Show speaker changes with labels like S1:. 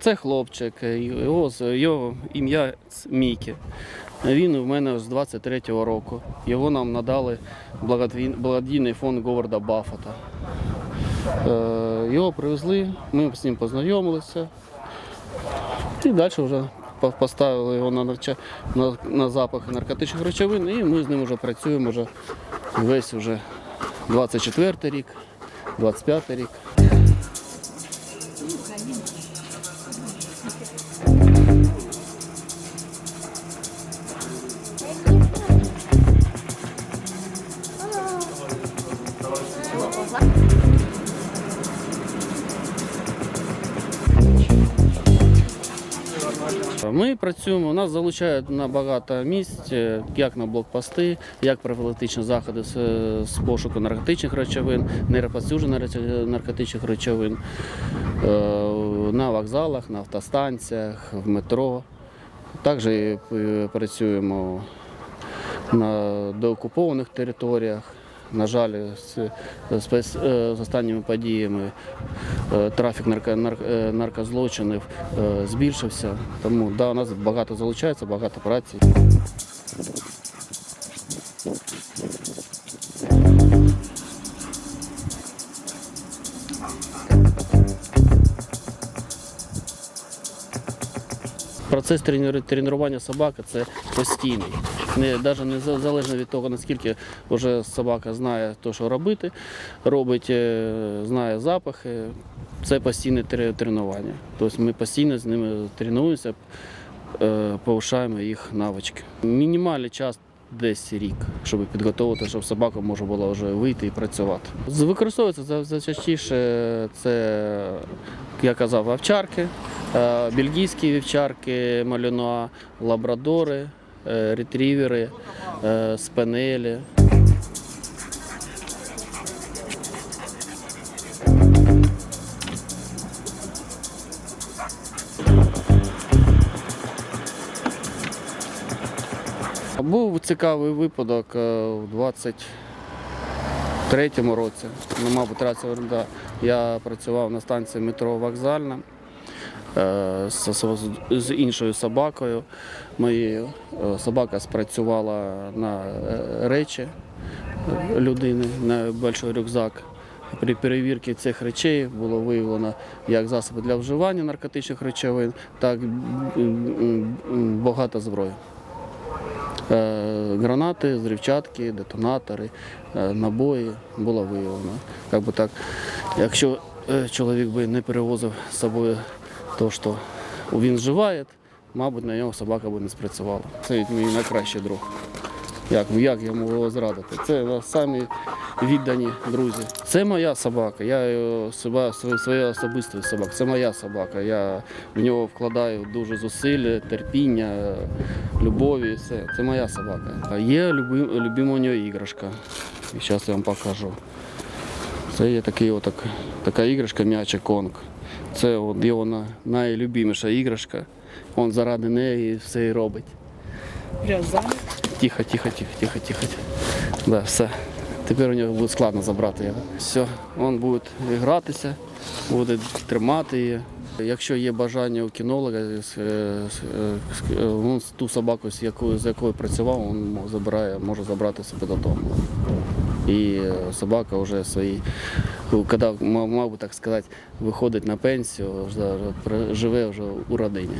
S1: Це хлопчик, його, його ім'я Мікі. Він у мене з 23-го року. Його нам надали благодійний фонд Говарда Баффета. Його привезли, ми з ним познайомилися. І далі вже поставили його на, нарча- на, на запах наркотичних речовин, і ми з ним вже працюємо вже весь вже 24 рік, 25 рік. Ми працюємо, нас залучають на багато місць, е, як на блокпости, як профілактичні заходи з, з пошуку наркотичних речовин, нейропосюдження наркотичних речовин е, на вокзалах, на автостанціях, в метро. Також е, працюємо на деокупованих територіях. На жаль, з, з, е, з останніми подіями е, трафік нарко, нар- наркозлочинів збільшився. Тому да, у нас багато залучається, багато праці. Процес тренування собаки це постійний. Не, навіть не залежно від того, наскільки вже собака знає те, що робити, робить, е, знає запахи. Це постійне тренування. Тобто ми постійно з ними тренуємося, е, повишаємо їх навички. Мінімальний час десь рік, щоб підготувати, щоб собака може була вже вийти і працювати. Використовується за- за це, я казав, овчарки, е, бельгійські вівчарки, малюнуа, лабрадори, ретрівери, е, спанелі. Був цікавий випадок е, у 23-му році. Ну, мабуть, рація. Я працював на станції метро Вокзальна е, з, з- іншою собакою. Моєю Е, собака спрацювала на е, речі е, людини, на великий рюкзак. При перевірці цих речей було виявлено як засоби для вживання наркотичних речовин, так м, багато зброї. Е, гранати, зрівчатки, детонатори, е, набої було виявлено. Би так, якщо е, чоловік би не перевозив з собою те, що він вживає, мабуть, на нього собака би не спрацювала. Це мій найкращий друг. Як, як йому було зрадити? Це самі віддані друзі. Це моя собака. Я себе своя, особиста собака. Це моя собака. Я в нього вкладаю дуже зусиль, терпіння, любові. Все. Це моя собака. Є люби, любима у нього іграшка. І зараз я вам покажу. Це є такий отак, така іграшка м'ячик Конг. Це от його на- найлюбіміша іграшка. Він заради неї все і робить. Тихо, тихо, тихо, тихо, тихо. Да, все. Тепер у нього буде складно забрати його. Все, він буде гратися, буде тримати її. Якщо є бажання у кінолога, е, з- е, е, він ту собаку, з якою, з якою працював, він забирає, може забрати себе додому. І е, собака вже свої, коли, мав би так сказати, виходить на пенсію, живе вже у родині.